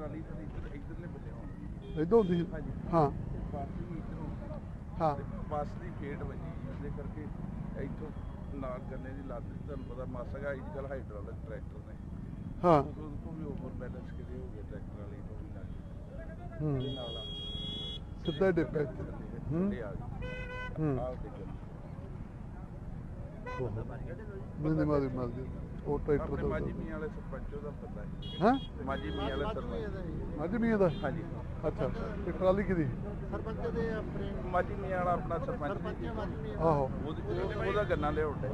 Trolley ਤਾਂ ਇੱਧਰ ਇੱਧਰਲੇ ਬੰਨੇ ਹੋਣੀ। ਇਦੋਂ ਹੁੰਦੀ ਸੀ ਹਾਂਜੀ। ਹਾਂ। ਬੱਸ ਵੀ ਇੱਧਰ ਹਾਂ। ਤੇ ਬੱਸ ਦੀ ਫੇਟ ਵੱਜੀ ਉਹਦੇ ਕਰਕੇ ਇੱਥੋਂ ਨਾਲ ਗੰਨੇ ਦੀ ਲੱਤ ਤੁਹਾਨੂੰ ਪਤਾ ਮਾਸਾ ਅੱਜ ਕੱਲ ਹਾਈਡ੍ਰੋਲਿਕ ਟਰੈਕਟਰ ਨੇ। ਹਾਂ। ਉਦੋਂ ਤੋਂ ਵੀ ਓਵਰ ਬੈਲੈਂਸ ਕਿਤੇ ਹੋ ਗਿਆ ਟਰੈਕਟਰ ਵਾਲੀ ਤੋਂ ਵੀ ਨਾਲ। ਹੂੰ। ਉਹਦੇ ਨਾਲ ਆ। ਸਿੱਧਾ ਇੱਥੇ। ਹੂੰ। ਥੱਲੇ ਆ ਗਈ। ਹੂੰ। ਆਹ ਨਹੀਂ ਨਹੀਂ ਮਾਰੀ ਮਾਰੀ। ਉਹ ਟਰੈਕਟਰ ਆਪਣੇ ਦਾ ਮਾਜੀ ਮੀਆਂ ਵਾਲੇ ਸਰਪੰਚ ਉਹਦਾ ਪਤਾ ਹੈ। ਹਾਂ? ਮਾਜੀ ਮੀਆਂ ਸਰਪੰਚ। ਅੱਜ ਇਹਦਾ ਹਾਂਜੀ। ਅੱਛਾ ਤੇ ਟਰਾਲੀ ਕਿਦੀ ਸਰਪੰਚ ਦੇ ਆਪਣੇ ਮਾਜੀ ਮੀਆਂ ਵਾਲਾ ਆਪਣਾ ਸਰਪੰਚ। ਮਾਜੀ ਆਹੋ। ਉਹਦੇ- ਗੰਨਾ ਲਿਆਉਂਦੇ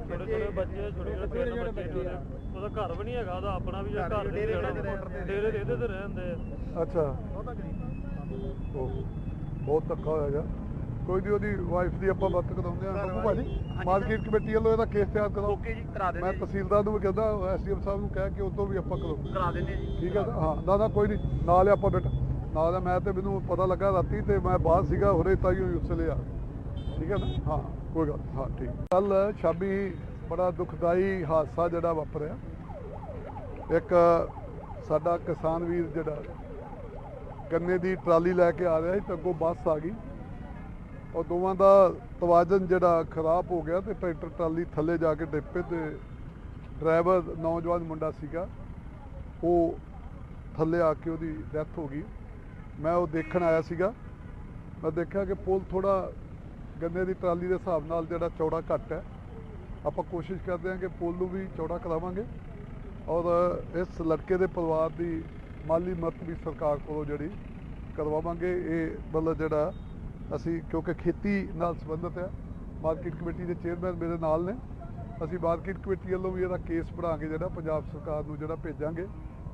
ਛੋਟੇ ਛੋਟੇ ਬੱਚੇ ਛੋਟੇ ਛੋਟੇ ਜਿਹੜੇ ਬੱਚੇ ਨੇ ਉਹਦਾ ਘਰ ਵੀ ਨਹੀਂ ਹੈਗਾ ਉਹਦਾ ਆਪਣਾ ਵੀ ਜਿਹੜਾ ਘਰ ਦੇ ਡੇਰੇ ਤੇ ਰਹਿੰਦੇ। ਡੇਰੇ ਇਹਦੇ ਤੇ ਰਹਿੰਦੇ ਆ। ਅੱਛਾ। ਗਰੀਬ ਉਹ ਬਹੁਤ ਧੱਕਾ ਹੋਇਆ ਜਾ ਕੋਈ ਨਹੀਂ ਉਹਦੀ ਵਾਈਫ ਦੀ ਆਪਾਂ ਮਦਦ ਕਰਾਉਂਦੇ ਆ ਬੱਬੂ ਭਾਜੀ ਮਾਰਕੀਟ ਕਮੇਟੀ ਵੱਲੋਂ ਇਹਦਾ ਕੇਸ ਤਿਆਰ ਕਰਾਓ। ਓਕੇ ਜੀ ਕਰਾ ਮੈਂ ਤਹਿਸੀਲਦਾਰ ਨੂੰ ਵੀ ਕਹਿੰਦਾ ਐਸਡੀਐਮ ਸਾਹਿਬ ਨੂੰ ਕਹਿ ਕੇ ਉਦੋਂ ਵੀ ਆਪਾਂ ਕਰੋ। ਕਰਾ ਦਿੰਦੇ ਜੀ। ਠੀਕ ਹੈ ਹਾਂ ਨਾ ਨਾ ਕੋਈ ਨਹੀਂ। ਨਾਲ ਹੀ ਆਪਾਂ ਬੇਟਾ ਨਾਲ ਮੈਂ ਤੇ ਮੈਨੂੰ ਪਤਾ ਲੱਗਾ ਰਾਤੀ ਤੇ ਮੈਂ ਬਾਹਰ ਸੀਗਾ ਹੁਰੇ ਤਾਈਓ ਉਸ ਲਈ ਆ। ਠੀਕ ਹੈ ਨਾ? ਹਾਂ ਕੋਈ ਗੱਲ ਹਾਂ ਠੀਕ। ਕੱਲ ਸ਼ਾਮੀ ਬੜਾ ਦੁਖਦਾਈ ਹਾਦਸਾ ਜਿਹੜਾ ਵਾਪਰਿਆ। ਇੱਕ ਸਾਡਾ ਕਿਸਾਨ ਵੀਰ ਜਿਹੜਾ ਗੰਨੇ ਦੀ ਟਰਾਲੀ ਲੈ ਕੇ ਆ ਰਿਹਾ ਸੀ ਤੇ ਅੱਗੋਂ ਬੱਸ ਆ ਗਈ। ਔਰ ਦੋਵਾਂ ਦਾ ਤਵਾਜ਼ਨ ਜਿਹੜਾ ਖਰਾਬ ਹੋ ਗਿਆ ਤੇ ਟਰੈਕਟਰ ਟਰਾਲੀ ਥੱਲੇ ਜਾ ਕੇ ਡਿੱਪੇ ਤੇ ਡਰਾਈਵਰ, ਨੌਜਵਾਨ ਮੁੰਡਾ ਸੀਗਾ, ਉਹ ਥੱਲੇ ਆ ਕੇ ਉਹਦੀ ਡੈਥ ਹੋ ਗਈ। ਮੈਂ ਉਹ ਦੇਖਣ ਆਇਆ ਸੀਗਾ। ਮੈਂ ਦੇਖਿਆ ਕਿ ਪੁਲ ਥੋੜਾ ਗੰਨੇ ਦੀ ਟਰਾਲੀ ਦੇ ਹਿਸਾਬ ਨਾਲ ਜਿਹੜਾ ਚੌੜਾ ਘੱਟ ਹੈ। ਆਪਾਂ ਕੋਸ਼ਿਸ਼ ਕਰਦੇ ਹਾਂ ਕਿ ਪੁਲ ਨੂੰ ਵੀ ਚੌੜਾ ਕਰਾਵਾਂਗੇ। ਔਰ ਇਸ ਲੜਕੇ ਦੇ ਪਰਿਵਾਰ ਦੀ ਮਾਲੀ ਮਦਦ ਵੀ ਸਰਕਾਰ ਕੋਲੋਂ ਜਿਹੜੀ ਕਰਵਾਵਾਂਗੇ। ਇਹ ਮਤਲਬ ਜਿਹੜਾ ਅਸੀਂ ਕਿਉਂਕਿ ਖੇਤੀ ਨਾਲ ਸੰਬੰਧਿਤ ਹੈ ਮਾਰਕੀਟ ਕਮੇਟੀ ਦੇ ਚੇਅਰਮੈਨ ਮੇਰੇ ਨਾਲ ਨੇ। ਅਸੀਂ ਮਾਰਕੀਟ ਕਮੇਟੀ ਵੱਲੋਂ ਵੀ ਇਹਦਾ ਕੇਸ ਕੇ ਜਿਹੜਾ ਪੰਜਾਬ ਸਰਕਾਰ ਨੂੰ ਜਿਹੜਾ ਭੇਜਾਂਗੇ।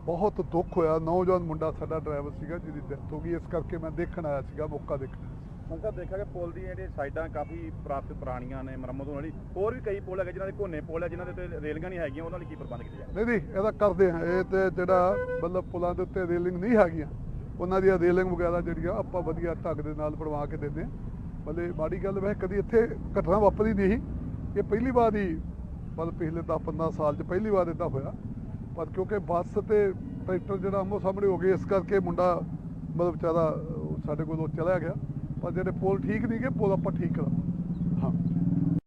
ਬਹੁਤ ਦੁੱਖ ਹੋਇਆ ਨੌਜਵਾਨ ਮੁੰਡਾ ਸਾਡਾ ਡਰਾਈਵਰ ਸੀਗਾ ਜਿਹਦੀ ਡੈਥ ਹੋ ਗਈ। ਇਸ ਕਰਕੇ ਮੈਂ ਦੇਖਣ ਆਇਆ ਸੀਗਾ ਮੌਕਾ ਦੇਖਣ ਹੁਣ ਤਾਂ ਦੇਖਿਆ ਕਿ ਪੁਲ ਦੀਆਂ ਜਿਹੜੀਆਂ ਸਾਈਡਾਂ ਕਾਫੀ ਪ੍ਰਾਪਤ ਪੁਰਾਣੀਆਂ ਨੇ ਮੁਰੰਮਤ ਹੋਣ ਵਾਲੀ। ਹੋਰ ਵੀ ਕਈ ਪੁਲ ਹੈਗੇ ਜਿਨ੍ਹਾਂ ਦੇ ਕੋਨੇ ਪੁਲ ਹੈ ਜਿਨ੍ਹਾਂ ਦੇ ਉੱਤੇ ਰੇਲਗਾਂ ਨਹੀਂ ਹੈਗੀਆਂ ਉਹਨਾਂ ਲਈ ਕੀ ਪ੍ਰਬੰਧ ਕੀਤੇ ਜਾਣ? ਨਹੀਂ ਨਹੀਂ ਇਹਦਾ ਕਰਦੇ ਆ ਇਹ ਤੇ ਜਿਹੜਾ ਮਤਲਬ ਪੁਲਾਂ ਦੇ ਉੱਤੇ ਰੇਲਿੰਗ ਨਹੀਂ ਹੈਗੀਆਂ। ਉਹਨਾਂ ਦੀਆਂ ਰੇਲਿੰਗ ਵਗੈਰਾ ਜਿਹੜੀਆਂ ਆਪਾਂ ਵਧੀਆ ਢੰਗ ਦੇ ਨਾਲ ਬਣਵਾ ਕੇ ਦਿੰਦੇ ਆ ਮਤਲਬ ਮਾੜੀ ਗੱਲ ਵੈਸੇ ਕਦੀ ਇੱਥੇ ਘਟਨਾ ਵਾਪਰੀ ਨਹੀਂ ਸੀ। ਇਹ ਪਹਿਲੀ ਵਾਰ ਹੀ ਮਤਲਬ ਪਿਛਲੇ 10 15 ਸਾਲ 'ਚ ਪਹਿਲੀ ਵਾਰ ਇਦਾਂ ਹੋਇਆ। ਪਰ ਕਿਉਂਕਿ ਬੱਸ ਤੇ ਟਰੈਕਟਰ ਜਿਹੜਾ ਆਮੋ ਸਾਹਮਣੇ ਹੋ ਗਏ ਇਸ ਕਰਕੇ ਮੁੰਡਾ ਮਤਲਬ ਵਿਚਾਰਾ ਸਾਡੇ ਕੋਲੋਂ ਚਲਾ ਗਿਆ। ਪਰ ਜਿਹੜੇ ਪੁਲ ਠੀਕ ਨਹੀਂ ਗਏ ਪੁਲ ਆਪਾਂ ਠੀਕ ਕਰਾਂਗੇ।